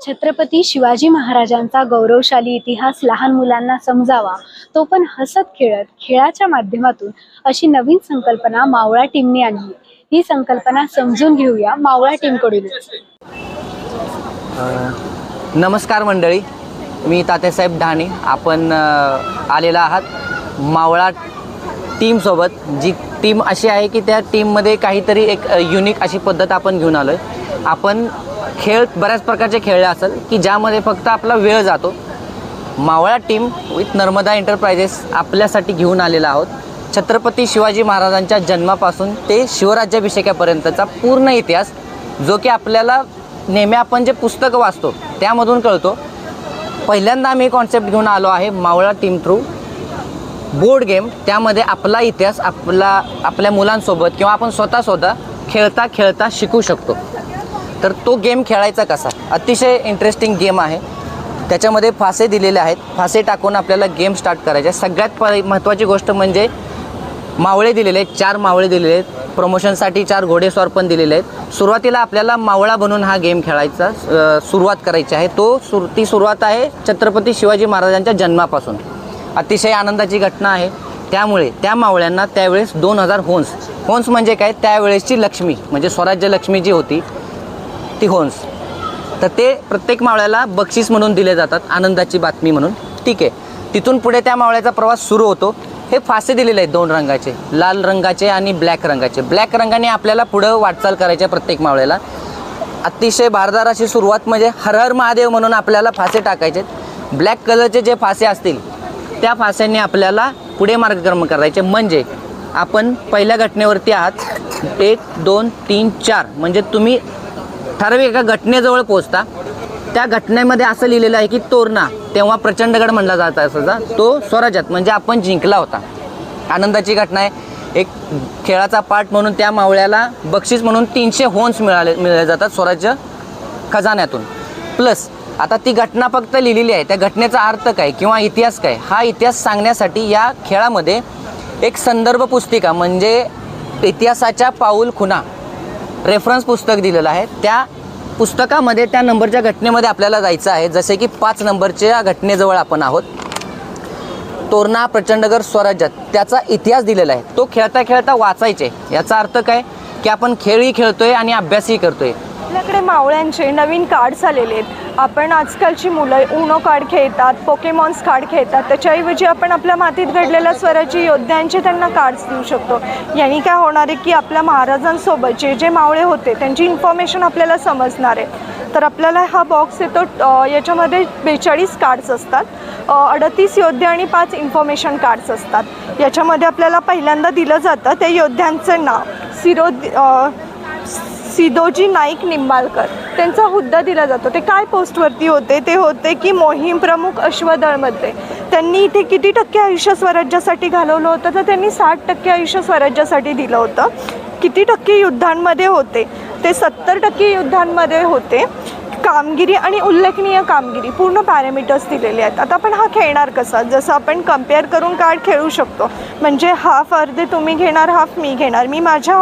छत्रपती शिवाजी महाराजांचा गौरवशाली इतिहास लहान मुलांना समजावा तो पण हसत खेळत खेळाच्या माध्यमातून अशी नवीन संकल्पना मावळा टीमने आणली. ही संकल्पना समजून घेऊया मावळा टीमकडून. नमस्कार मंडळी मी तात्यासाहेब ढाणे. आपण आलेला आहात मावळा टीमसोबत जी टीम अशी आहे की त्या टीममध्ये काहीतरी एक युनिक अशी पद्धत आपण घेऊन आलो आहे आपण खेळ बऱ्याच प्रकारचे खेळले असेल की ज्यामध्ये फक्त आपला वेळ जातो. मावळा टीम विथ नर्मदा एंटरप्राइजेस आपल्यासाठी घेऊन आलेला आहोत. छत्रपती शिवाजी महाराजांच्या जन्मापासून ते शिवराज्याभिषेकापर्यंतचा पूर्ण इतिहास जो की आपल्याला नेहमी आपण जे पुस्तकं वाचतो त्यामधून कळतो. पहिल्यांदा आम्ही कॉन्सेप्ट घेऊन आलो आहे मावळा टीम थ्रू बोर्ड गेम त्यामध्ये आपला इतिहास आपला आपल्या मुलांसोबत किंवा आपण स्वतः स्वतः खेळता खेळता शिकू शकतो. तर तो गेम खेळायचा कसा? अतिशय इंटरेस्टिंग गेम आहे. त्याच्यामध्ये फासे दिलेले आहेत. फासे टाकून आपल्याला गेम स्टार्ट करायचे. सगळ्यात प महत्त्वाची गोष्ट म्हणजे मावळे दिलेले आहेत. चार मावळे दिलेले आहेत. प्रमोशनसाठी चार घोडेस्वार पण दिलेले आहेत. सुरुवातीला आपल्याला मावळा बनून हा गेम खेळायचा सुरुवात करायची आहे. तो सुर ती सुरुवात आहे छत्रपती शिवाजी महाराजांच्या जन्मापासून. अतिशय आनंदाची घटना आहे. त्यामुळे त्या मावळ्यांना त्यावेळेस दोन हजार होन्स. होन्स म्हणजे काय? त्यावेळेसची लक्ष्मी म्हणजे स्वराज्य लक्ष्मी जी होती ती होन्स तर ते प्रत्येक मावळ्याला बक्षीस म्हणून दिले जातात आनंदाची बातमी म्हणून. ठीक आहे. तिथून पुढे त्या मावळ्याचा प्रवास सुरू होतो. हे फासे दिलेले आहेत दोन रंगाचे लाल रंगाचे आणि ब्लॅक रंगाचे. ब्लॅक रंगाने आपल्याला पुढं वाटचाल करायची आहे प्रत्येक मावळ्याला. अतिशय भारदार अशी सुरुवात म्हणजे हर हर महादेव म्हणून आपल्याला फासे टाकायचे ब्लॅक कलरचे जे फासे असतील त्या फास्यांनी आपल्याला पुढे मार्गक्रमण करायचे. म्हणजे आपण पहिल्या घटनेवरती आहात. एक दोन तीन चार. म्हणजे तुम्ही ठराविक एका घटनेजवळ पोहोचता. त्या घटनेमध्ये असं लिहिलेलं आहे की तोरणा तेव्हा प्रचंडगड म्हणला जात असायचा तो स्वराज्यात म्हणजे आपण जिंकला होता. आनंदाची घटना आहे. एक खेळाचा पार्ट म्हणून त्या मावळ्याला बक्षीस म्हणून तीनशे होन्स मिळाले मिळाले जातात स्वराज्य खजान्यातून. प्लस आता ती घटना फक्त लिहिलेली आहे. त्या घटनेचा अर्थ काय किंवा इतिहास काय हा इतिहास सांगण्यासाठी या खेळामध्ये एक संदर्भ पुस्तिका म्हणजे इतिहासाच्या पाऊल खुणा रेफरन्स पुस्तक दिलेलं आहे. त्या पुस्तकामध्ये त्या नंबरच्या घटनेमध्ये आपल्याला जायचं आहे. जसे की पाच नंबरच्या घटनेजवळ आपण आहोत. तोरणा प्रचंडगड स्वराज्यात. त्याचा इतिहास दिलेला आहे. तो खेळता खेळता वाचायचे. याचा अर्थ काय? की आपण खेळही खेळतोय आणि अभ्यासही करतोय. आपल्याकडे मावळ्यांचे नवीन कार्ड्स आलेले आहेत. आपण आजकालची मुलं उनो कार्ड खेळतात पोकेमॉन्स कार्ड खेळतात त्याच्याऐवजी आपण आपल्या मातीत घडलेल्या स्वराज्य योद्ध्यांचे त्यांना कार्ड्स देऊ शकतो. यांनी काय होणार आहे की आपल्या महाराजांसोबत जे जे मावळे होते त्यांची इन्फॉर्मेशन आपल्याला समजणार आहे. तर आपल्याला हा बॉक्स येतो याच्यामध्ये बेचाळीस कार्ड्स असतात. अडतीस योद्धे आणि पाच इन्फॉर्मेशन कार्ड्स असतात. याच्यामध्ये आपल्याला पहिल्यांदा दिलं जातं त्या योद्ध्यांचं नाव. सिरो सिदोजी नाईक निंबाळकर. त्यांचा हुद्दा दिला जातो. ते काय पोस्टवरती होते? ते होते की मोहीम प्रमुख अश्वदळमध्ये. त्यांनी इथे किती टक्के आयुष्य स्वराज्यासाठी घालवलं होतं? तर त्यांनी साठ टक्के आयुष्य स्वराज्यासाठी दिलं होतं. किती टक्के युद्धांमध्ये होते? ते सत्तर टक्के युद्धांमध्ये होते. कामगिरी आणि उल्लेखनीय कामगिरी पूर्ण पॅरामीटर्स दिलेले आहेत. आता आपण हा खेळणार कसा? जसं आपण कंपेअर करून कार्ड खेळू शकतो. म्हणजे हाफ अर्धे तुम्ही घेणार हाफ मी घेणार. मी माझ्या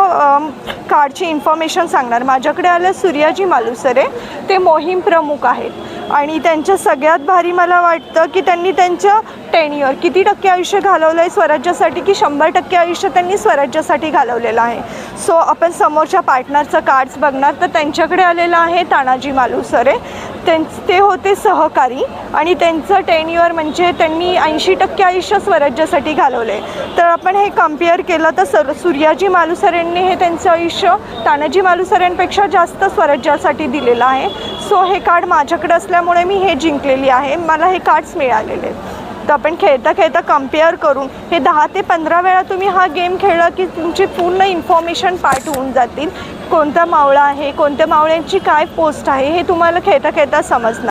कार्डची इन्फॉर्मेशन सांगणार. माझ्याकडे आलं सूर्याजी मालुसरे ते मोहीम प्रमुख आहेत. आणि त्यांच्या सगळ्यात भारी मला वाटतं की त्यांनी त्यांच्या टेनियर किती टक्के आयुष्य घालवलं आहे स्वराज्यासाठी की शंभर टक्के आयुष्य त्यांनी स्वराज्यासाठी घालवलेलं आहे. सो आपण समोरच्या पार्टनरचं कार्ड्स बघणार. तर त्यांच्याकडे आलेलं आहे तानाजी मालुसरे त्यां ते होते सहकारी आणि त्यांचं टेन्युअर म्हणजे त्यांनी ऐंशी टक्के आयुष्य स्वराज्यासाठी घालवले. तर आपण हे कंपेअर केलं तर सर सूर्याजी मालुसरेंनी हे त्यांचं आयुष्य तानाजी मालुसरेंपेक्षा जास्त स्वराज्यासाठी दिलेलं आहे. सो हे कार्ड माझ्याकडे असल्यामुळे मी हे जिंकलेली आहे. मला हे कार्ड्स मिळालेले आहेत. तर आपण खेळता खेळता कंपेअर करून हे दहा ते पंधरा वेळा तुम्ही हा गेम खेळला की तुमची पूर्ण इन्फॉर्मेशन पाठ होऊन जातील. कोणता मावळा आहे कोणत्या मावळ्यांची काय पोस्ट आहे हे तुम्हाला खेळता खेळता समजणार.